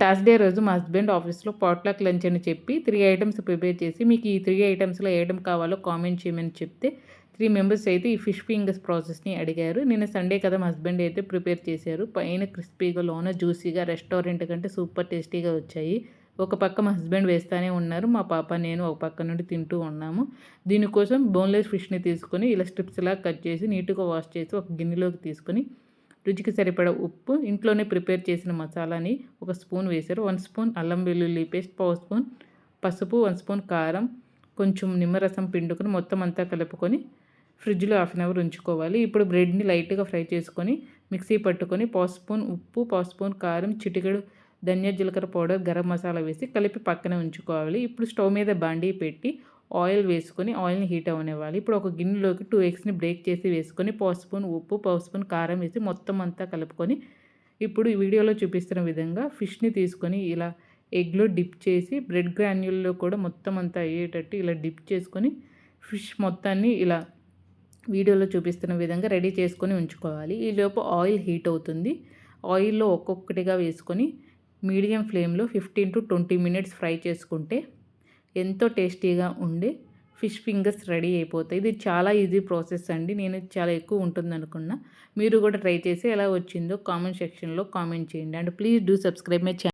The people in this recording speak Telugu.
థర్స్డే రోజు మా హస్బెండ్ ఆఫీస్లో పాట్లాక్ లంచ్ అని చెప్పి త్రీ ఐటమ్స్ ప్రిపేర్ చేసి మీకు ఈ త్రీ ఐటమ్స్లో ఏ ఐటమ్ కావాలో కామెంట్ చేయమని చెప్తే త్రీ మెంబర్స్ అయితే ఈ ఫిష్ ఫింగర్స్ ప్రాసెస్ని అడిగారు. నేను సండే కదా మా హస్బెండ్ అయితే ప్రిపేర్ చేశారు. పైన క్రిస్పీగా లోన జ్యూసీగా రెస్టారెంట్ కంటే సూపర్ టేస్టీగా వచ్చాయి. ఒక పక్క మా హస్బెండ్ వేస్తూనే ఉన్నారు. మా పాప నేను ఒక పక్క నుండి తింటూ ఉన్నాము. దీనికోసం బోన్లెస్ ఫిష్ని తీసుకొని ఇలా స్ట్రిప్స్లా కట్ చేసి నీట్గా వాష్ చేసి ఒక గిన్నెలోకి తీసుకొని రుచికి సరిపడ ఉప్పు ఇంట్లోనే ప్రిపేర్ చేసిన మసాలాని ఒక స్పూన్ వేశారు. వన్ స్పూన్ అల్లం వెల్లుల్లి పేస్ట్ పావు స్పూన్ పసుపు వన్ స్పూన్ కారం కొంచెం నిమ్మరసం పిండుకొని మొత్తం అంతా కలుపుకొని ఫ్రిడ్జ్లో హాఫ్ అన్ అవర్ ఉంచుకోవాలి. ఇప్పుడు బ్రెడ్ని లైట్గా ఫ్రై చేసుకొని మిక్సీ పట్టుకొని పావు స్పూన్ ఉప్పు పావు స్పూన్ కారం చిటికెడు ధనియా జీలకర్ర పౌడర్ గరం మసాలా వేసి కలిపి పక్కన ఉంచుకోవాలి. ఇప్పుడు స్టవ్ మీద బాండీ పెట్టి ఆయిల్ వేసుకొని ఆయిల్ని హీట్ అవనివ్వాలి ఇప్పుడు ఒక గిన్నెలోకి టూ ఎగ్స్ని బ్రేక్ చేసి వేసుకొని పావు స్పూన్ ఉప్పు పావు స్పూన్ కారం వేసి మొత్తం అంతా కలుపుకొని ఇప్పుడు ఈ వీడియోలో చూపిస్తున్న విధంగా ఫిష్ని తీసుకొని ఇలా ఎగ్లో డిప్ చేసి బ్రెడ్ గ్రాన్యూల్లో కూడా మొత్తం అంతా అయ్యేటట్టు ఇలా డిప్ చేసుకొని ఫిష్ మొత్తాన్ని ఇలా వీడియోలో చూపిస్తున్న విధంగా రెడీ చేసుకొని ఉంచుకోవాలి. ఈలోపు ఆయిల్ హీట్ అవుతుంది. ఆయిల్లో ఒక్కొక్కటిగా వేసుకొని మీడియం ఫ్లేమ్లో fifteen to twenty minutes fry చేసుకుంటే ఎంతో టేస్టీగా ఉండి ఫిష్ ఫింగర్స్ రెడీ అయిపోతాయి. ఇది చాలా ఈజీ ప్రాసెస్ అండి. నేను చాలా ఎక్కువ ఉంటుంది అనుకున్నా. మీరు కూడా ట్రై చేసి ఎలా వచ్చిందో కామెంట్ సెక్షన్లో కామెంట్ చేయండి. And please do subscribe my channel